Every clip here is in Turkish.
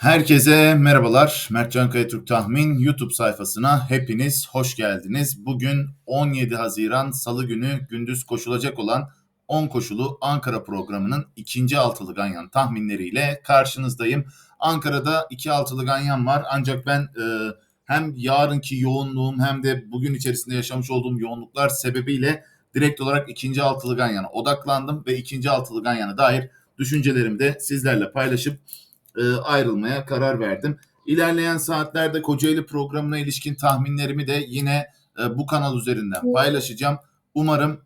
Herkese merhabalar. Mertcan Kaya Türk Tahmin YouTube sayfasına hepiniz hoş geldiniz. Bugün 17 Haziran Salı günü gündüz koşulacak olan 10 koşulu Ankara programının ikinci altılı ganyan tahminleriyle karşınızdayım. Ankara'da iki altılı ganyan var ancak ben e, hem yarınki yoğunluğum hem de bugün içerisinde yaşamış olduğum yoğunluklar sebebiyle direkt olarak ikinci altılı ganyana odaklandım ve ikinci altılı ganyana dair düşüncelerimi de sizlerle paylaşıp e, ayrılmaya karar verdim. İlerleyen saatlerde Kocaeli programına ilişkin tahminlerimi de yine e, bu kanal üzerinden paylaşacağım. Umarım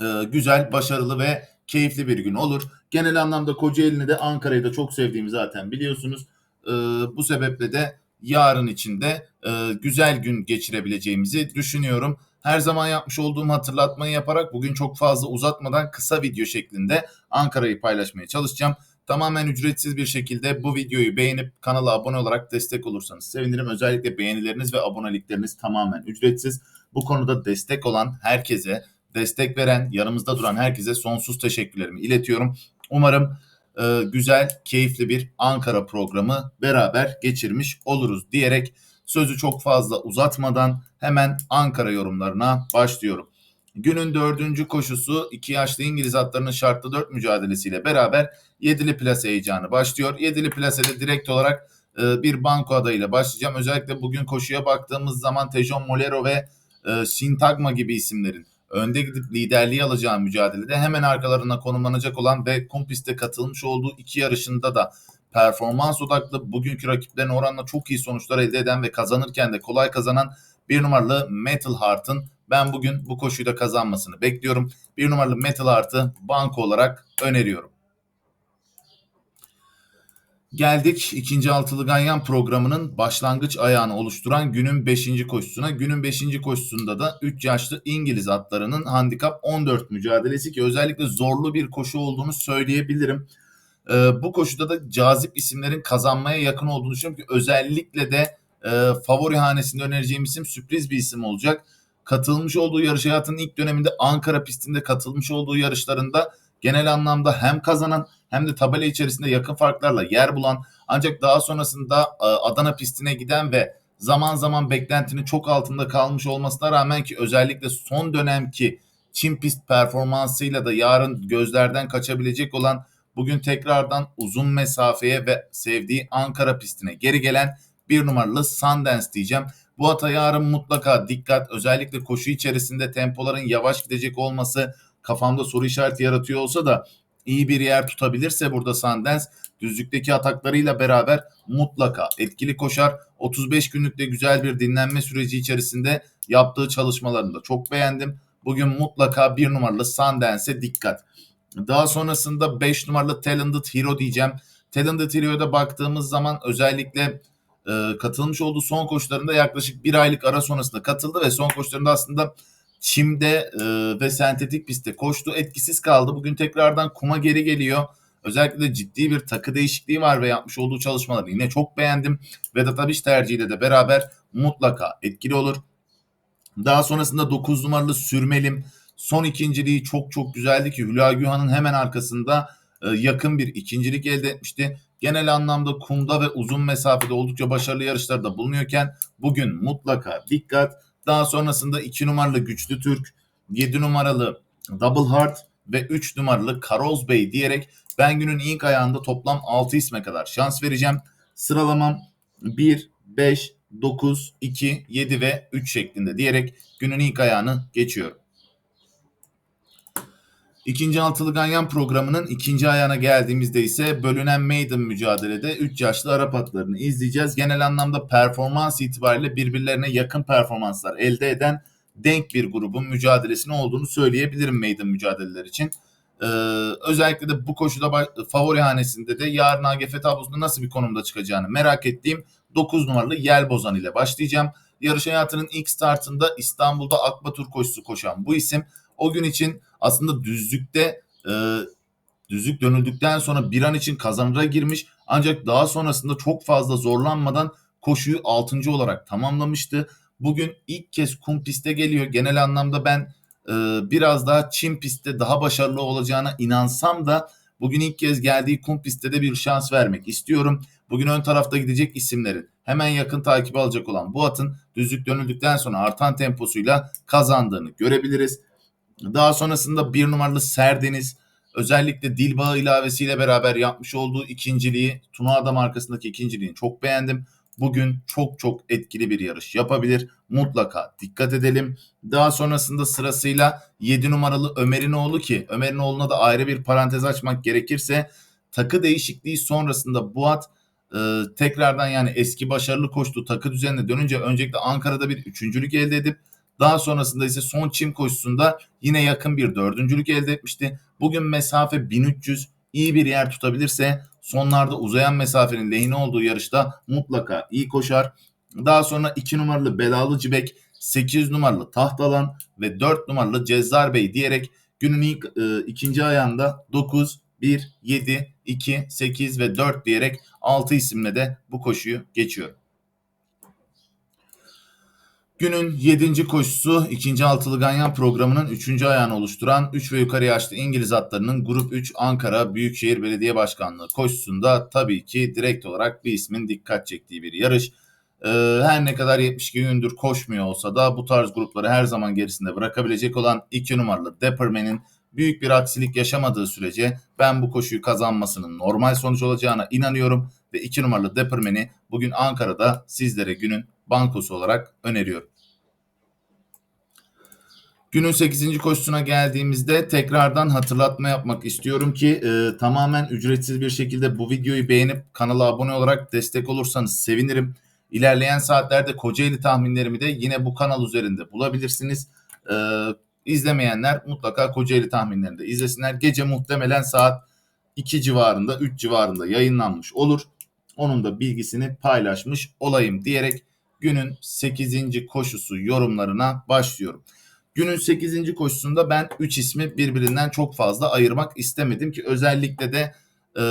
e, güzel, başarılı ve keyifli bir gün olur. Genel anlamda Kocaeli'ni de Ankara'yı da çok sevdiğimi zaten biliyorsunuz. E, bu sebeple de yarın içinde e, güzel gün geçirebileceğimizi düşünüyorum. Her zaman yapmış olduğum hatırlatmayı yaparak bugün çok fazla uzatmadan kısa video şeklinde Ankara'yı paylaşmaya çalışacağım. Tamamen ücretsiz bir şekilde bu videoyu beğenip kanala abone olarak destek olursanız sevinirim. Özellikle beğenileriniz ve abonelikleriniz tamamen ücretsiz. Bu konuda destek olan herkese, destek veren, yanımızda duran herkese sonsuz teşekkürlerimi iletiyorum. Umarım e, güzel, keyifli bir Ankara programı beraber geçirmiş oluruz diyerek sözü çok fazla uzatmadan hemen Ankara yorumlarına başlıyorum. Günün dördüncü koşusu iki yaşlı İngiliz atlarının şartlı dört mücadelesiyle beraber yedili plase heyecanı başlıyor. Yedili plasede direkt olarak e, bir banko adayıyla başlayacağım. Özellikle bugün koşuya baktığımız zaman Tejon Molero ve e, Sintagma gibi isimlerin önde gidip liderliği alacağı mücadelede hemen arkalarına konumlanacak olan ve Kumpis'te katılmış olduğu iki yarışında da performans odaklı bugünkü rakiplerine oranla çok iyi sonuçlar elde eden ve kazanırken de kolay kazanan bir numaralı Metal Heart'ın ben bugün bu koşuyu da kazanmasını bekliyorum. Bir numaralı Metal Heart'ı banko olarak öneriyorum. Geldik ikinci altılı ganyan programının başlangıç ayağını oluşturan günün 5. koşusuna. Günün 5. koşusunda da 3 yaşlı İngiliz atlarının handikap 14 mücadelesi ki özellikle zorlu bir koşu olduğunu söyleyebilirim. Ee, bu koşuda da cazip isimlerin kazanmaya yakın olduğunu düşünüyorum ki özellikle de e, favori hanesinde önereceğim isim sürpriz bir isim olacak. Katılmış olduğu yarış hayatının ilk döneminde Ankara pistinde katılmış olduğu yarışlarında genel anlamda hem kazanan hem de tabela içerisinde yakın farklarla yer bulan ancak daha sonrasında e, Adana pistine giden ve zaman zaman beklentinin çok altında kalmış olmasına rağmen ki özellikle son dönemki Çin pist performansıyla da yarın gözlerden kaçabilecek olan bugün tekrardan uzun mesafeye ve sevdiği Ankara pistine geri gelen bir numaralı Sundance diyeceğim. Bu ata yarın mutlaka dikkat özellikle koşu içerisinde tempoların yavaş gidecek olması kafamda soru işareti yaratıyor olsa da iyi bir yer tutabilirse burada Sundance düzlükteki ataklarıyla beraber mutlaka etkili koşar. 35 günlükte güzel bir dinlenme süreci içerisinde yaptığı çalışmalarını da çok beğendim. Bugün mutlaka bir numaralı Sundance'e dikkat. Daha sonrasında 5 numaralı Talented Hero diyeceğim. Talented Hero'ya baktığımız zaman özellikle e, katılmış olduğu son koşularında yaklaşık bir aylık ara sonrasında katıldı ve son koşularında aslında çimde e, ve sentetik pistte koştu. Etkisiz kaldı. Bugün tekrardan kuma geri geliyor. Özellikle de ciddi bir takı değişikliği var ve yapmış olduğu çalışmaları yine çok beğendim. Vedat Abiş tercihiyle de beraber mutlaka etkili olur. Daha sonrasında 9 numaralı Sürmelim. Son ikinciliği çok çok güzeldi ki Hülya Gühan'ın hemen arkasında e, yakın bir ikincilik elde etmişti. Genel anlamda kumda ve uzun mesafede oldukça başarılı yarışlarda bulunuyorken bugün mutlaka dikkat. Daha sonrasında 2 numaralı Güçlü Türk, 7 numaralı Double Heart ve 3 numaralı Karoz Bey diyerek ben günün ilk ayağında toplam 6 isme kadar şans vereceğim. Sıralamam 1, 5, 9, 2, 7 ve 3 şeklinde diyerek günün ilk ayağını geçiyorum. İkinci altılı ganyan programının ikinci ayağına geldiğimizde ise bölünen maiden mücadelede 3 yaşlı Arap atlarını izleyeceğiz. Genel anlamda performans itibariyle birbirlerine yakın performanslar elde eden denk bir grubun mücadelesinin olduğunu söyleyebilirim maiden mücadeleler için. Ee, özellikle de bu koşuda favori hanesinde de yarın AGF tablosunda nasıl bir konumda çıkacağını merak ettiğim 9 numaralı Yel Bozan ile başlayacağım. Yarış hayatının ilk startında İstanbul'da Akbatur koşusu koşan bu isim o gün için aslında düzlükte e, düzlük dönüldükten sonra bir an için kazanıra girmiş ancak daha sonrasında çok fazla zorlanmadan koşuyu 6. olarak tamamlamıştı. Bugün ilk kez kum piste geliyor. Genel anlamda ben e, biraz daha Çin pistte daha başarılı olacağına inansam da Bugün ilk kez geldiği kum pistte de bir şans vermek istiyorum. Bugün ön tarafta gidecek isimlerin hemen yakın takibi alacak olan bu atın düzlük dönüldükten sonra artan temposuyla kazandığını görebiliriz. Daha sonrasında bir numaralı Serdeniz özellikle Dilbağı ilavesiyle beraber yapmış olduğu ikinciliği Tuna Adam arkasındaki ikinciliğini çok beğendim. Bugün çok çok etkili bir yarış yapabilir. Mutlaka dikkat edelim. Daha sonrasında sırasıyla 7 numaralı Ömer'in oğlu ki Ömer'in oğluna da ayrı bir parantez açmak gerekirse takı değişikliği sonrasında bu at e, tekrardan yani eski başarılı koştuğu takı düzenine dönünce öncelikle Ankara'da bir üçüncülük elde edip daha sonrasında ise son çim koşusunda yine yakın bir dördüncülük elde etmişti. Bugün mesafe 1300 iyi bir yer tutabilirse sonlarda uzayan mesafenin lehine olduğu yarışta mutlaka iyi koşar. Daha sonra 2 numaralı Belalı Cibek, 8 numaralı Tahtalan ve 4 numaralı Cezzar Bey diyerek günün ilk e, ikinci ayağında 9, 1, 7, 2, 8 ve 4 diyerek 6 isimle de bu koşuyu geçiyorum. Günün 7. koşusu 2. altılı ganyan programının 3. ayağını oluşturan 3 ve yukarı yaşlı İngiliz atlarının Grup 3 Ankara Büyükşehir Belediye Başkanlığı koşusunda tabii ki direkt olarak bir ismin dikkat çektiği bir yarış. Ee, her ne kadar 72 gündür koşmuyor olsa da bu tarz grupları her zaman gerisinde bırakabilecek olan 2 numaralı Depperman'in büyük bir aksilik yaşamadığı sürece ben bu koşuyu kazanmasının normal sonuç olacağına inanıyorum ve 2 numaralı Depperman'i bugün Ankara'da sizlere günün bankosu olarak öneriyorum. Günün 8. koşusuna geldiğimizde tekrardan hatırlatma yapmak istiyorum ki e, tamamen ücretsiz bir şekilde bu videoyu beğenip kanala abone olarak destek olursanız sevinirim. İlerleyen saatlerde Kocaeli tahminlerimi de yine bu kanal üzerinde bulabilirsiniz. E, izlemeyenler mutlaka Kocaeli tahminlerini de izlesinler. Gece muhtemelen saat 2 civarında 3 civarında yayınlanmış olur. Onun da bilgisini paylaşmış olayım diyerek günün 8. koşusu yorumlarına başlıyorum. Günün 8. koşusunda ben 3 ismi birbirinden çok fazla ayırmak istemedim ki özellikle de e,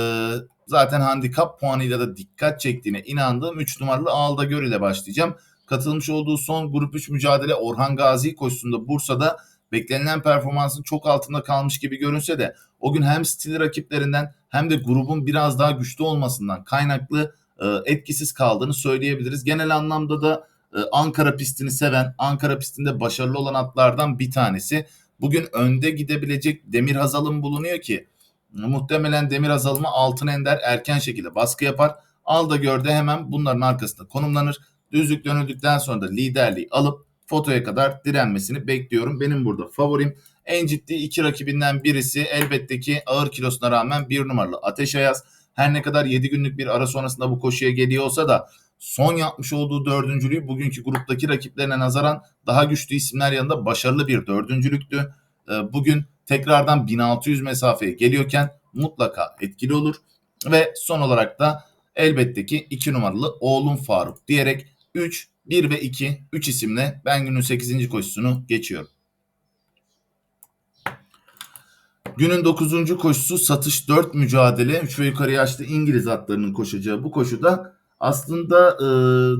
zaten handikap puanıyla da dikkat çektiğine inandığım 3 numaralı Ağılda Gör ile başlayacağım. Katılmış olduğu son grup 3 mücadele Orhan Gazi koşusunda Bursa'da beklenilen performansın çok altında kalmış gibi görünse de o gün hem stili rakiplerinden hem de grubun biraz daha güçlü olmasından kaynaklı e, etkisiz kaldığını söyleyebiliriz. Genel anlamda da e, Ankara pistini seven, Ankara pistinde başarılı olan atlardan bir tanesi. Bugün önde gidebilecek Demir Hazal'ın bulunuyor ki muhtemelen Demir Hazal'ıma Altın Ender erken şekilde baskı yapar. Al da gördü hemen bunların arkasında konumlanır. Düzlük dönüldükten sonra da liderliği alıp fotoya kadar direnmesini bekliyorum. Benim burada favorim en ciddi iki rakibinden birisi elbette ki ağır kilosuna rağmen bir numaralı Ateş Ayaz. Her ne kadar 7 günlük bir ara sonrasında bu koşuya geliyor olsa da son yapmış olduğu dördüncülüğü bugünkü gruptaki rakiplerine nazaran daha güçlü isimler yanında başarılı bir dördüncülüktü. Ee, bugün tekrardan 1600 mesafeye geliyorken mutlaka etkili olur. Ve son olarak da elbette ki 2 numaralı oğlum Faruk diyerek 3, 1 ve 2, 3 isimle ben günün 8. koşusunu geçiyorum. Günün 9. koşusu satış 4 mücadele 3 ve yukarı yaşlı İngiliz atlarının koşacağı bu koşuda aslında e,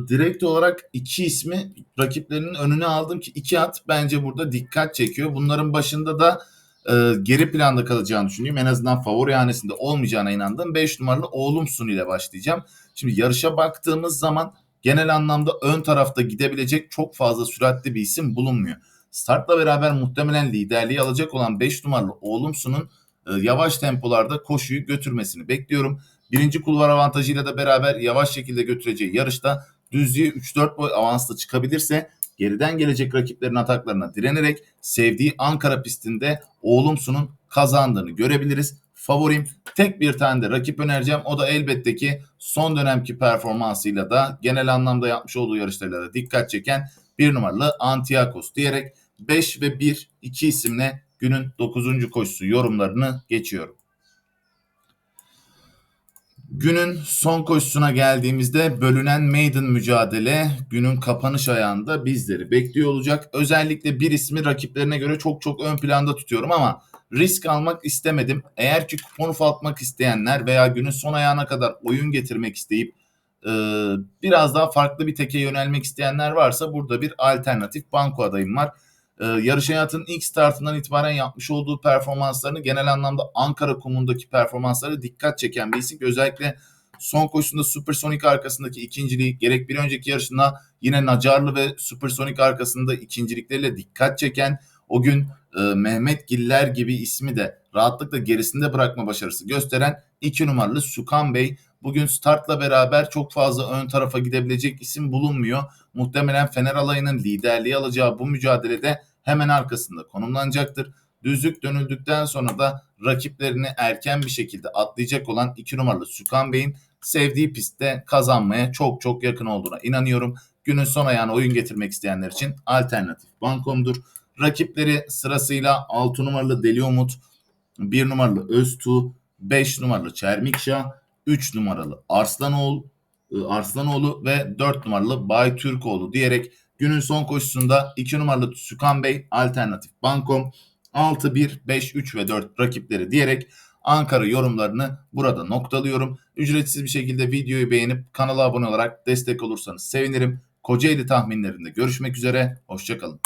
direkt olarak iki ismi rakiplerinin önüne aldım ki iki at bence burada dikkat çekiyor. Bunların başında da e, geri planda kalacağını düşünüyorum. En azından favori hanesinde olmayacağına inandım. 5 numaralı Oğlum Sun ile başlayacağım. Şimdi yarışa baktığımız zaman genel anlamda ön tarafta gidebilecek çok fazla süratli bir isim bulunmuyor. Startla beraber muhtemelen liderliği alacak olan 5 numaralı Oğlum Sun'un e, yavaş tempolarda koşuyu götürmesini bekliyorum. Birinci kulvar avantajıyla da beraber yavaş şekilde götüreceği yarışta düzlüğe 3-4 boy avansla çıkabilirse geriden gelecek rakiplerin ataklarına direnerek sevdiği Ankara pistinde Oğlumsu'nun kazandığını görebiliriz. Favorim tek bir tane de rakip önereceğim. O da elbette ki son dönemki performansıyla da genel anlamda yapmış olduğu yarışlarıyla da dikkat çeken bir numaralı Antiakos diyerek 5 ve 1 2 isimle günün 9. koşusu yorumlarını geçiyorum. Günün son koşusuna geldiğimizde bölünen maiden mücadele günün kapanış ayağında bizleri bekliyor olacak. Özellikle bir ismi rakiplerine göre çok çok ön planda tutuyorum ama risk almak istemedim. Eğer ki kuponu faltmak isteyenler veya günün son ayağına kadar oyun getirmek isteyip e, biraz daha farklı bir teke yönelmek isteyenler varsa burada bir alternatif banko adayım var. E, yarış hayatının ilk startından itibaren yapmış olduğu performanslarını genel anlamda Ankara kumundaki performansları dikkat çeken bir isim. Özellikle son koşusunda Supersonic arkasındaki ikinciliği gerek bir önceki yarışında yine Nacarlı ve Supersonic arkasında ikincilikleriyle dikkat çeken o gün e, Mehmet Giller gibi ismi de rahatlıkla gerisinde bırakma başarısı gösteren 2 numaralı Sukan Bey bugün startla beraber çok fazla ön tarafa gidebilecek isim bulunmuyor. Muhtemelen Fener alayının liderliği alacağı bu mücadelede hemen arkasında konumlanacaktır. Düzlük dönüldükten sonra da rakiplerini erken bir şekilde atlayacak olan 2 numaralı Sukan Bey'in sevdiği pistte kazanmaya çok çok yakın olduğuna inanıyorum. Günün son ayağına oyun getirmek isteyenler için alternatif bankomdur. Rakipleri sırasıyla 6 numaralı Deli Umut, 1 numaralı Öztuğ, 5 numaralı Çermikşah, 3 numaralı Arslanoğlu, e, Arslanoğlu ve 4 numaralı Bay Türkoğlu diyerek günün son koşusunda 2 numaralı Sükan Bey alternatif bankom 6, 1, 5, 3 ve 4 rakipleri diyerek Ankara yorumlarını burada noktalıyorum. Ücretsiz bir şekilde videoyu beğenip kanala abone olarak destek olursanız sevinirim. Kocaeli tahminlerinde görüşmek üzere. Hoşçakalın.